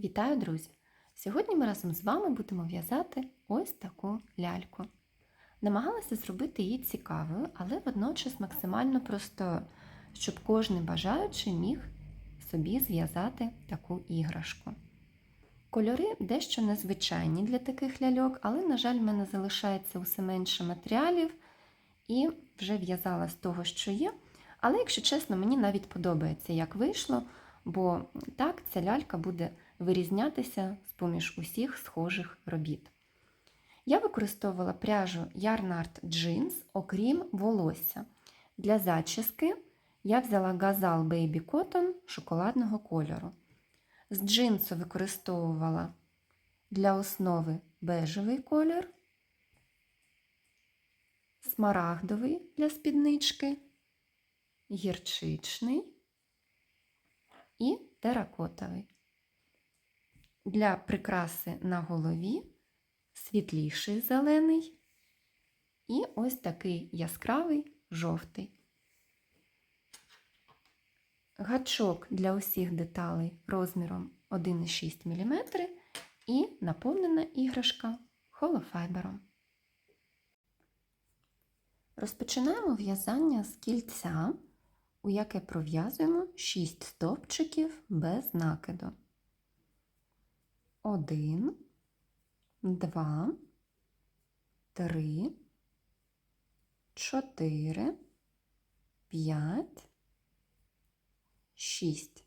Вітаю, друзі! Сьогодні ми разом з вами будемо в'язати ось таку ляльку. Намагалася зробити її цікавою, але водночас максимально простою, щоб кожен бажаючий міг собі зв'язати таку іграшку. Кольори дещо незвичайні для таких ляльок, але, на жаль, в мене залишається усе менше матеріалів і вже в'язала з того, що є. Але, якщо чесно, мені навіть подобається, як вийшло, бо так ця лялька буде вирізнятися з поміж усіх схожих робіт. Я використовувала пряжу Yarnart Jeans, окрім волосся. Для зачіски я взяла Gazal Baby Cotton шоколадного кольору. З джинсу використовувала для основи бежевий колір, смарагдовий для спіднички, гірчичний і теракотовий. Для прикраси на голові світліший зелений і ось такий яскравий жовтий. Гачок для усіх деталей розміром 1,6 мм і наповнена іграшка холофайбером. Розпочинаємо в'язання з кільця, у яке пров'язуємо 6 стовпчиків без накиду. 1, 2, 3, 4, 5, 6.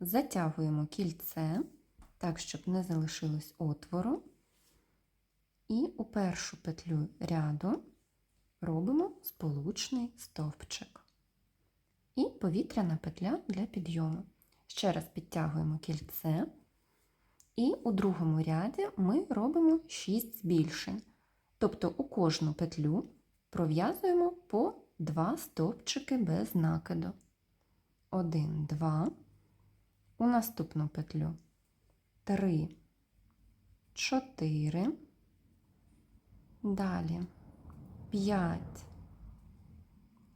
Затягуємо кільце так, щоб не залишилось отвору. І у першу петлю ряду робимо сполучний стовпчик. І повітряна петля для підйому. Ще раз підтягуємо кільце. І у другому ряді ми робимо 6 збільшень. Тобто у кожну петлю пров'язуємо по 2 стовпчики без накиду. 1, 2, у наступну петлю 3, 4, далі 5,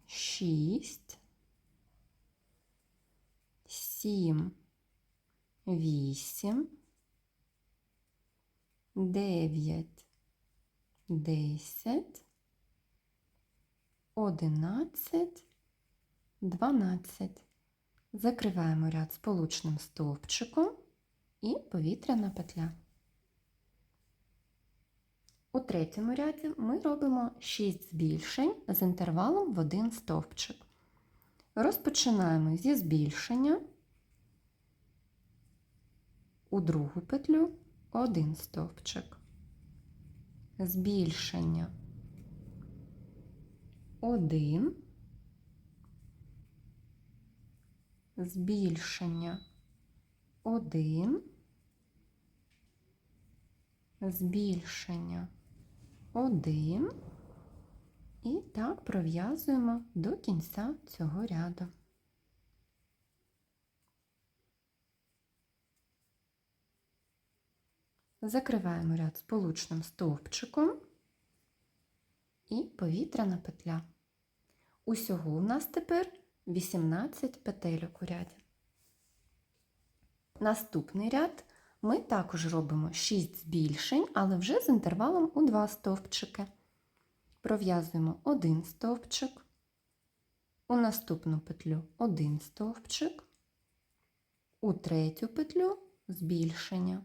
6, 7, 8, 9, 10, 11, 12. Закриваємо ряд сполучним стовпчиком і повітряна петля. У третьому ряді ми робимо 6 збільшень з інтервалом в один стовпчик. Розпочинаємо зі збільшення у другу петлю один стовпчик. Збільшення. 1, збільшення. 1, збільшення. 1 і так пров'язуємо до кінця цього ряду. Закриваємо ряд сполучним стовпчиком і повітряна петля. Усього у нас тепер 18 петельок у ряді. Наступний ряд ми також робимо 6 збільшень, але вже з інтервалом у 2 стовпчики. Пров'язуємо один стовпчик, у наступну петлю один стовпчик, у третю петлю збільшення.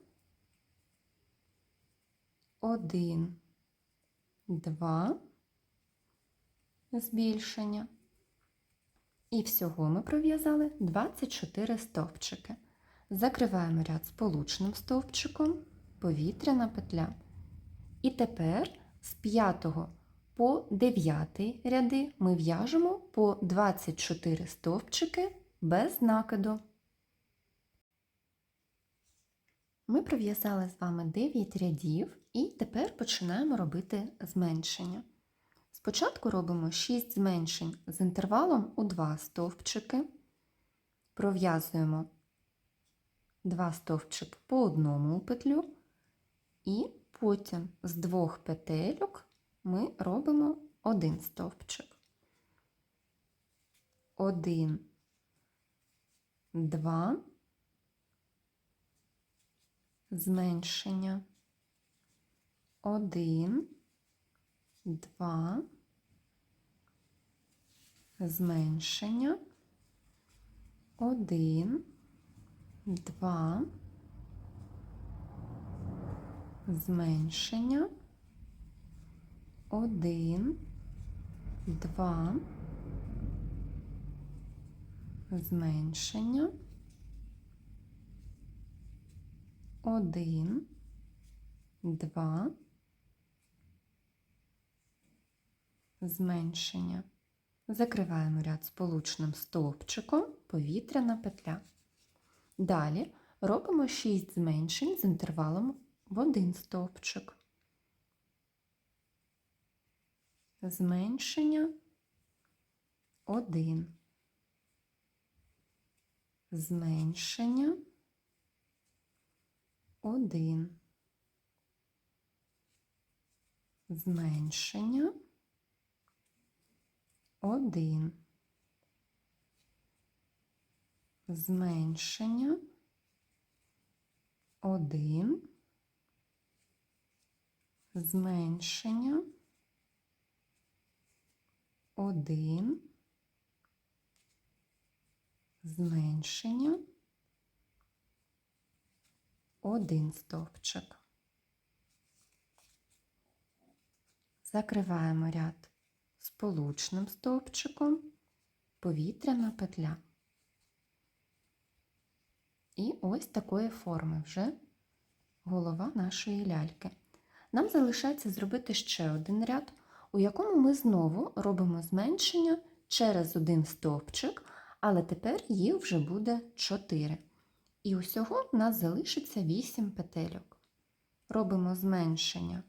1, 2, збільшення. І всього ми пров'язали 24 стовпчики. Закриваємо ряд сполучним стовпчиком, повітряна петля. І тепер з 5 по 9 ряди ми в'яжемо по 24 стовпчики без накиду. Ми пров'язали з вами 9 рядів і тепер починаємо робити зменшення. Спочатку робимо 6 зменшень з інтервалом у 2 стовпчики. Пров'язуємо 2 стовпчики по одному петлю, і потім з двох петельок ми робимо один стовпчик. Один, два, зменшення. Один, два, зменшення. Один, два, зменшення. Один, два, зменшення. Один, два, зменшення. Закриваємо ряд сполучним стовпчиком, повітряна петля. Далі робимо 6 зменшень з інтервалом в один стовпчик. Зменшення 1. Зменшення 1. Зменшення 1. Зменшення 1. Зменшення 1. Зменшення 1 стовпчик. Закриваємо ряд сполучним стовпчиком, повітряна петля. І ось такої форми вже голова нашої ляльки. Нам залишається зробити ще один ряд, у якому ми знову робимо зменшення через один стовпчик, але тепер їх вже буде 4. І усього в нас залишиться 8 петельок. Робимо зменшення,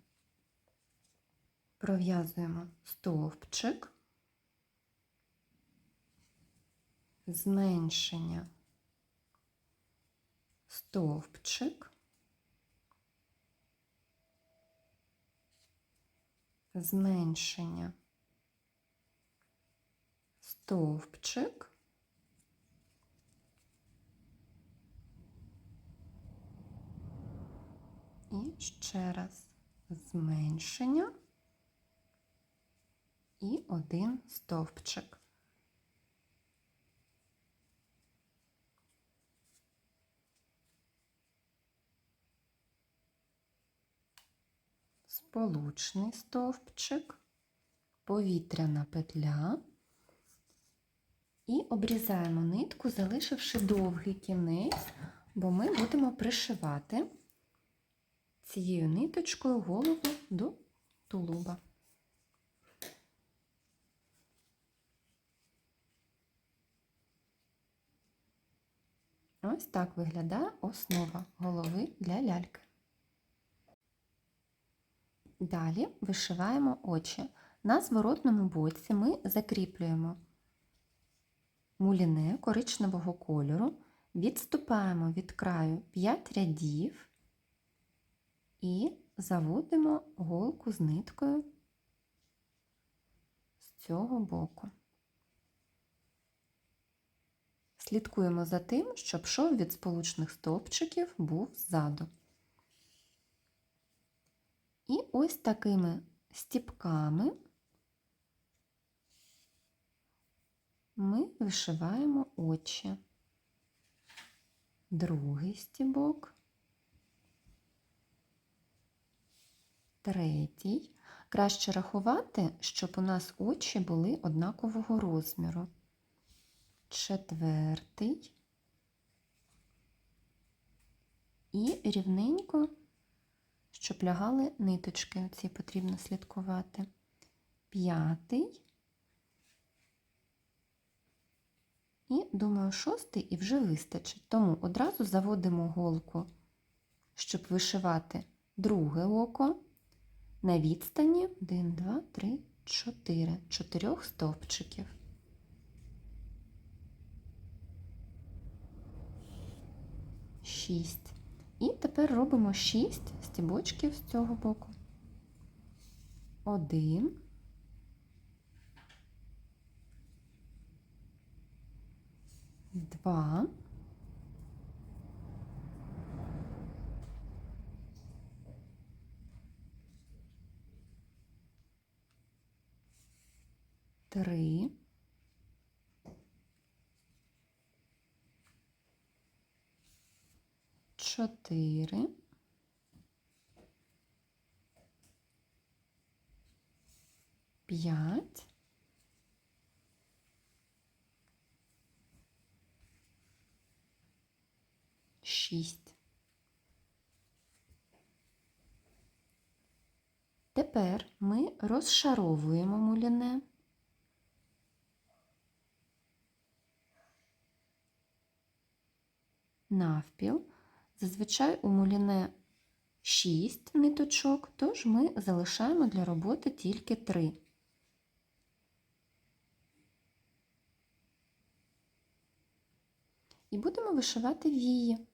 пров'язуємо стовпчик, зменшення, стовпчик, зменшення, стовпчик. І ще раз. Зменшення і один стовпчик. Сполучний стовпчик, повітряна петля і обрізаємо нитку, залишивши довгий кінець, бо ми будемо пришивати цією ниточкою голову до тулуба. Ось так виглядає основа голови для ляльки. Далі вишиваємо очі. На зворотному боці ми закріплюємо муліне коричневого кольору, відступаємо від краю 5 рядів і заводимо голку з ниткою з цього боку. Слідкуємо за тим, щоб шов від сполучних стовпчиків був ззаду. І ось такими стіпками ми вишиваємо очі. Другий стібок. Третій. Краще рахувати, щоб у нас очі були однакового розміру. Четвертий. І рівненько, щоб лягали ниточки, оці потрібно слідкувати. П'ятий. І, думаю, шостий і вже вистачить. Тому одразу заводимо голку щоб вишивати друге око на відстані 1, 2, 3, 4, 4 стовпчиків. Шість. І тепер робимо 6 стібочків з цього боку. Один. Два. Три. Чотири. П'ять. Шість. Тепер ми розшаровуємо муляне. Навпіл. Зазвичай у муліне 6 ниточок, тож ми залишаємо для роботи тільки 3. І будемо вишивати вії.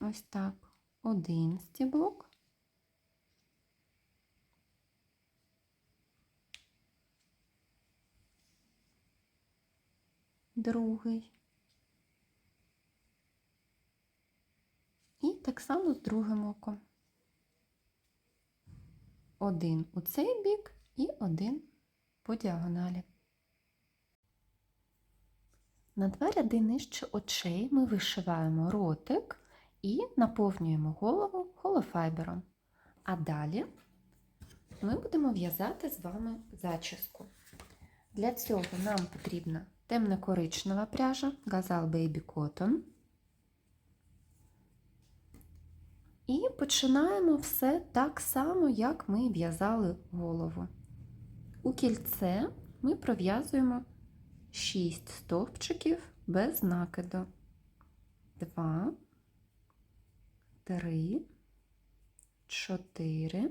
Ось так. Один стібок. Другий. І так само з другим оком. Один у цей бік і один по діагоналі. На два ряди нижче очей ми вишиваємо ротик і наповнюємо голову холофайбером. А далі ми будемо в'язати з вами зачіску. Для цього нам потрібна темно-коричнева пряжа Gazal Baby Cotton. І починаємо все так само, як ми в'язали голову. У кільце ми пров'язуємо 6 стовпчиків без накиду. 2, 3, 4,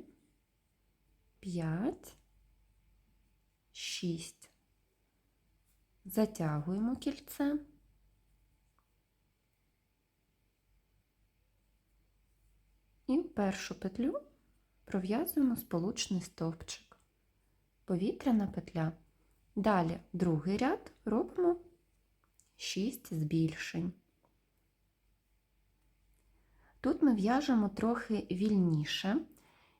5, 6. Затягуємо кільце. І в першу петлю пров'язуємо сполучний стовпчик. Повітряна петля. Далі другий ряд робимо 6 збільшень. Тут ми в'яжемо трохи вільніше,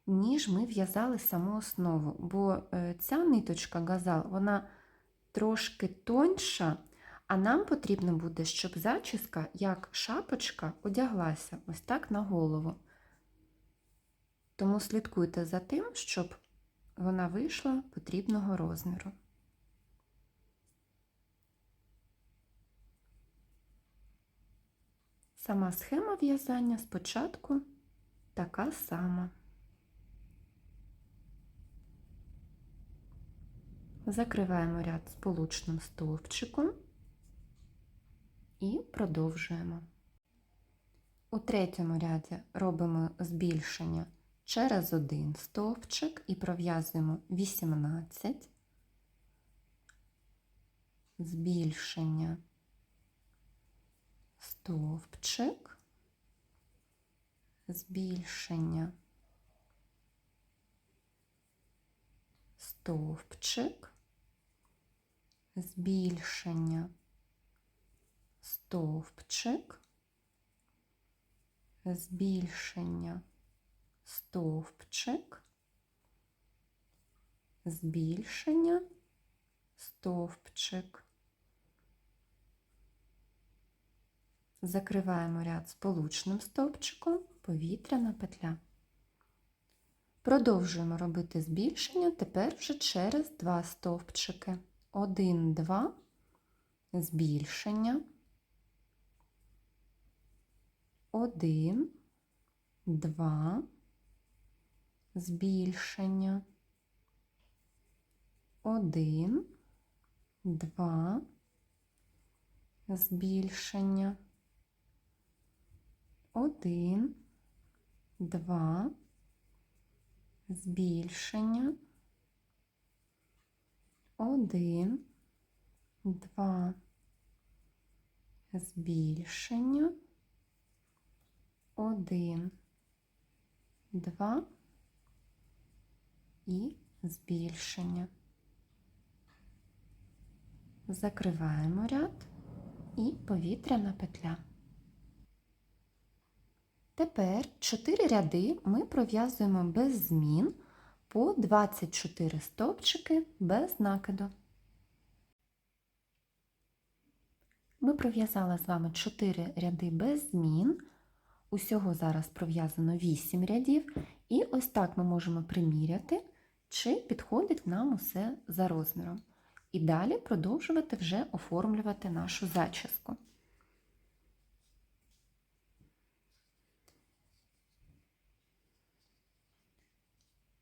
ніж ми в'язали саму основу, бо е, ця ниточка газал, вона трошки тоньша, а нам потрібно буде, щоб зачіска, як шапочка, одяглася ось так на голову. Тому слідкуйте за тим, щоб вона вийшла потрібного розміру. Сама схема в'язання спочатку така сама. Закриваємо ряд сполучним стовпчиком і продовжуємо. У третьому ряді робимо збільшення через один стовпчик і пров'язуємо 18, збільшення стовпчик, збільшення, стовпчик, збільшення, стовпчик, збільшення, стовпчик, збільшення, стовпчик. Закриваємо ряд сполучним стовпчиком, повітряна петля. Продовжуємо робити збільшення тепер вже через два стовпчики. Один, два, збільшення. Один, два, збільшення. Один, два, збільшення. Один, два, збільшення. Один, два, збільшення. Один, два і збільшення. Закриваємо ряд і повітряна петля. Тепер 4 ряди ми пров'язуємо без змін по 24 стовпчики без накиду. Ми пров'язали з вами 4 ряди без змін. Усього зараз пров'язано 8 рядів, і ось так ми можемо приміряти, чи підходить нам усе за розміром. І далі продовжувати вже оформлювати нашу зачіску.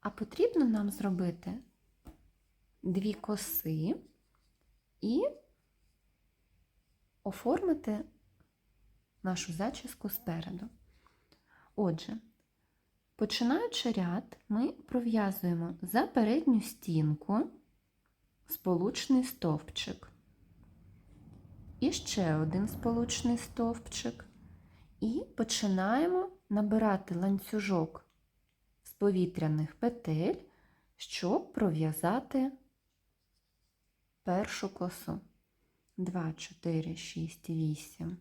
А потрібно нам зробити дві коси і оформити нашу зачіску спереду. Отже, починаючи ряд, ми пров'язуємо за передню стінку сполучний стовпчик. І ще один сполучний стовпчик. І починаємо набирати ланцюжок повітряних петель, щоб пров'язати першу косу. 2, 4, 6, 8,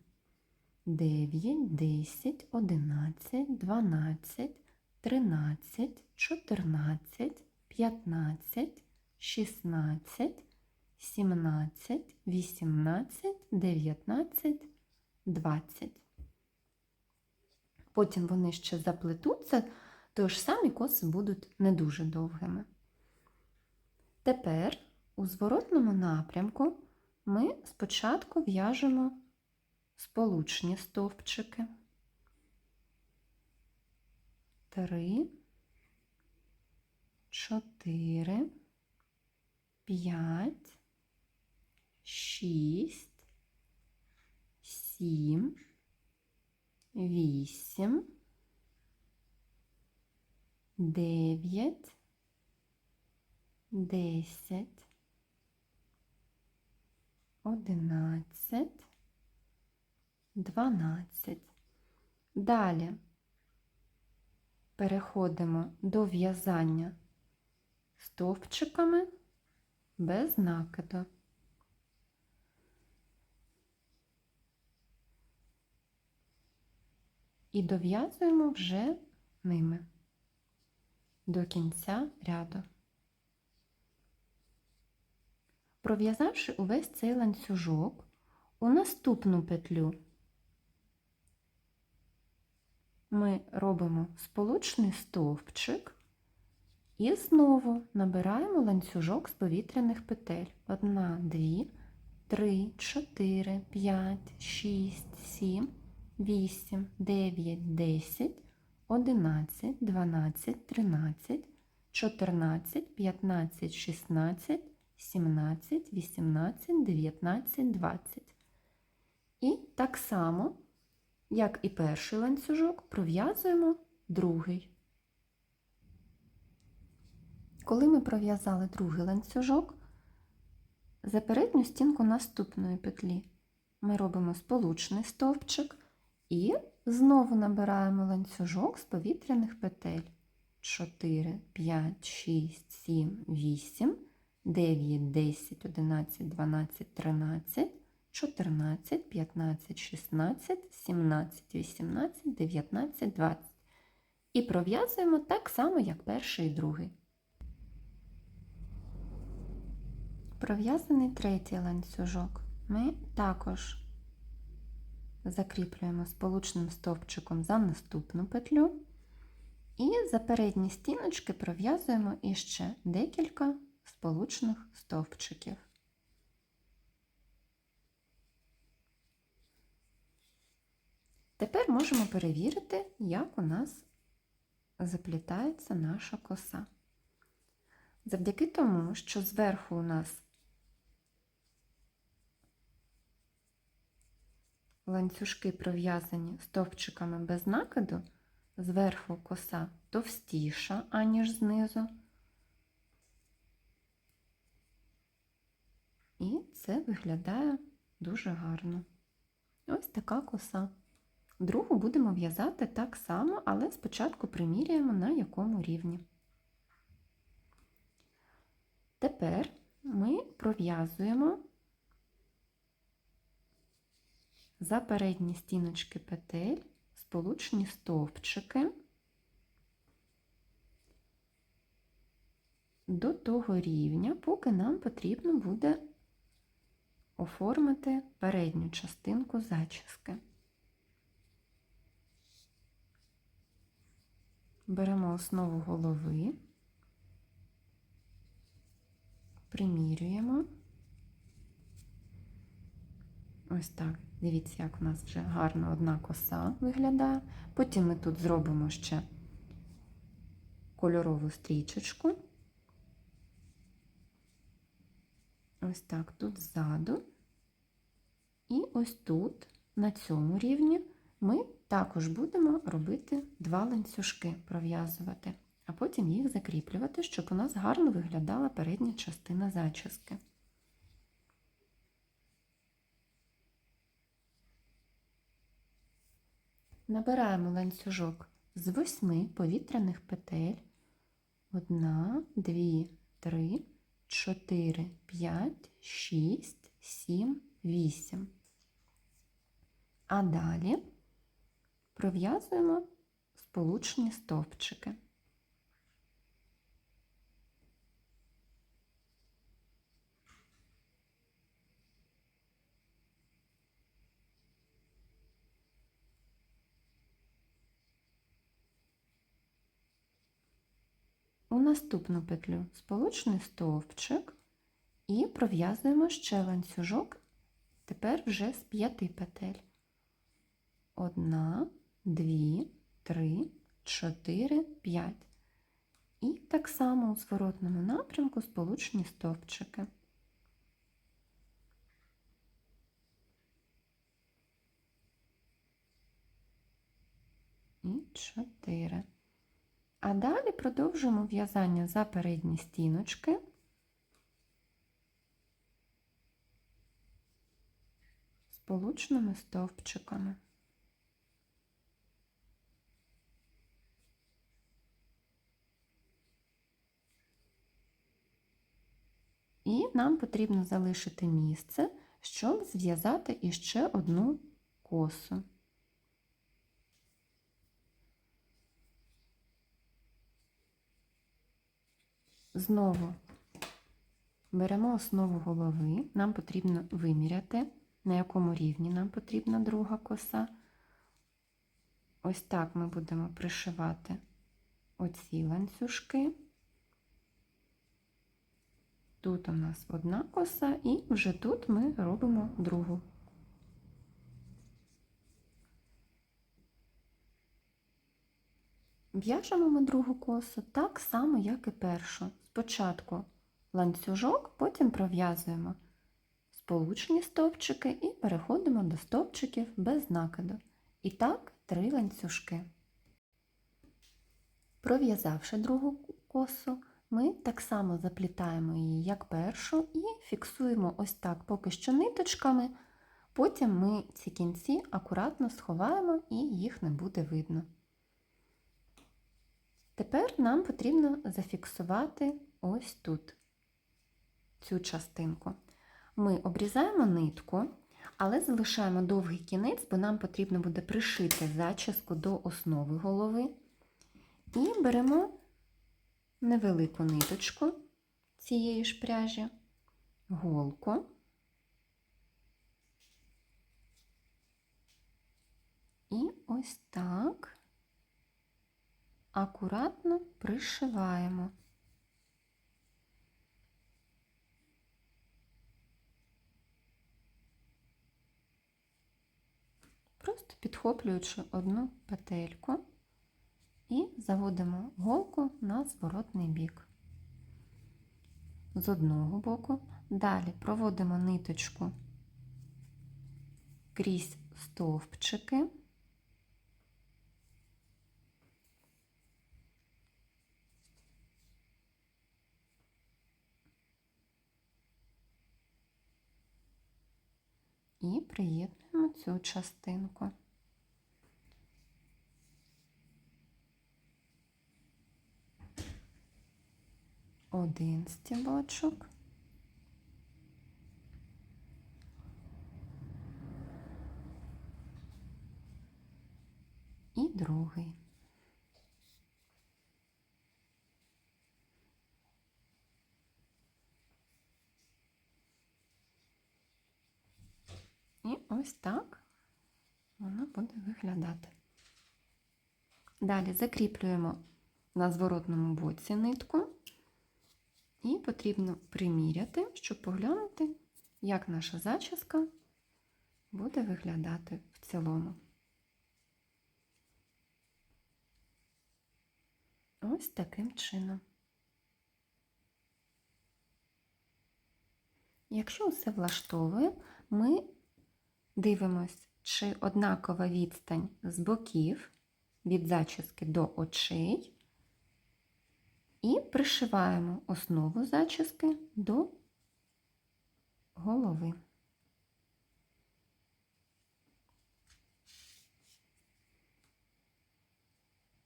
9, 10, 11, 12, 13, 14, 15, 16, 17, 18, 19, 20. Потім вони ще заплетуться, тож самі коси будуть не дуже довгими. Тепер у зворотному напрямку ми спочатку в'яжемо сполучні стовпчики. Три, чотири, п'ять, шість, сім, вісім, дев'ять, десять, одинадцять, дванадцять. Далі переходимо до в'язання стовпчиками без накиду. І дов'язуємо вже ними до кінця ряду. Пров'язавши увесь цей ланцюжок, у наступну петлю ми робимо сполучний стовпчик і знову набираємо ланцюжок з повітряних петель. Одна, дві, три, чотири, п'ять, шість, сім, вісім, дев'ять, десять, одинадцять, дванадцять, тринадцять, чотирнадцять, п'ятнадцять, шістнадцять, сімнадцять, вісімнадцять, дев'ятнадцять, двадцять. І так само, як і перший ланцюжок, пров'язуємо другий. Коли ми пров'язали другий ланцюжок, за передню стінку наступної петлі ми робимо сполучний стовпчик і знову набираємо ланцюжок з повітряних петель 4, 5, 6, 7, 8, 9, 10, 11, 12, 13, 14, 15, 16, 17, 18, 19, 20. І пров'язуємо так само, як перший і другий. Пров'язаний третій ланцюжок ми також закріплюємо сполучним стовпчиком за наступну петлю і за передні стіночки пров'язуємо іще декілька сполучних стовпчиків. Тепер можемо перевірити, як у нас заплітається наша коса. Завдяки тому, що зверху у нас ланцюжки пров'язані стовпчиками без накиду, зверху коса товстіша, аніж знизу. І це виглядає дуже гарно. Ось така коса. Другу будемо в'язати так само, але спочатку приміряємо на якому рівні. Тепер ми пров'язуємо за передні стіночки петель сполучні стовпчики до того рівня, поки нам потрібно буде оформити передню частинку зачіски. Беремо основу голови, примірюємо. Ось так. Дивіться, як у нас вже гарно одна коса виглядає. Потім ми тут зробимо ще кольорову стрічечку. Ось так тут ззаду. І ось тут, на цьому рівні, ми також будемо робити два ланцюжки, пров'язувати, а потім їх закріплювати, щоб у нас гарно виглядала передня частина зачіски. Набираємо ланцюжок з восьми повітряних петель. Одна, дві, три, чотири, п'ять, шість, сім, вісім. А далі пров'язуємо сполучні стовпчики. У наступну петлю сполучний стовпчик і пров'язуємо ще ланцюжок, тепер вже з п'яти петель. Одна, дві, три, чотири, п'ять. І так само у зворотному напрямку сполучні стовпчики. І чотири. А далі продовжуємо в'язання за передні стіночки. Сполучними стовпчиками. І нам потрібно залишити місце, щоб зв'язати іще одну косу. Знову беремо основу голови, нам потрібно виміряти, на якому рівні нам потрібна друга коса. Ось так ми будемо пришивати оці ланцюжки. Тут у нас одна коса, і вже тут ми робимо другу. В'яжемо ми другу косу так само, як і першу. Спочатку ланцюжок, потім пров'язуємо сполучні стовпчики і переходимо до стовпчиків без накиду. І так три ланцюжки. Пров'язавши другу косу, ми так само заплітаємо її, як першу, і фіксуємо ось так поки що ниточками. Потім ми ці кінці акуратно сховаємо і їх не буде видно. Тепер нам потрібно зафіксувати ось тут цю частинку. Ми обрізаємо нитку, але залишаємо довгий кінець, бо нам потрібно буде пришити зачіску до основи голови. І беремо невелику ниточку цієї ж пряжі, голку. І ось так акуратно пришиваємо. Просто підхоплюючи одну петельку і заводимо голку на зворотний бік. З одного боку. Далі проводимо ниточку крізь стовпчики. І приєднуємо цю частинку. Один стібочок. І другий. І ось так воно буде виглядати. Далі закріплюємо на зворотному боці нитку, і потрібно приміряти, щоб поглянути, як наша зачіска буде виглядати в цілому. Ось таким чином. Якщо все влаштовує, ми дивимось, чи однакова відстань з боків від зачіски до очей, і пришиваємо основу зачіски до голови.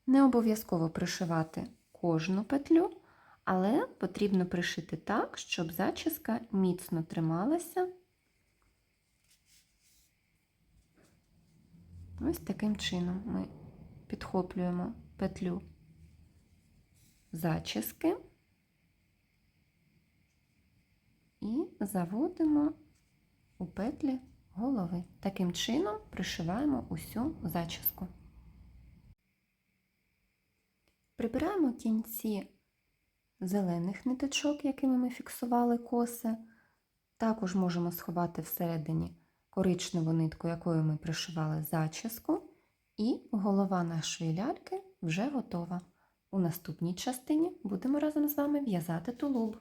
Не обов'язково пришивати кожну петлю, але потрібно пришити так, щоб зачіска міцно трималася. Ось таким чином ми підхоплюємо петлю зачіски і заводимо у петлі голови. Таким чином пришиваємо усю зачіску. Прибираємо кінці зелених ниточок, якими ми фіксували коси. Також можемо сховати всередині коричневу нитку, якою ми пришивали зачіску, і голова нашої ляльки вже готова. У наступній частині будемо разом з вами в'язати тулуб.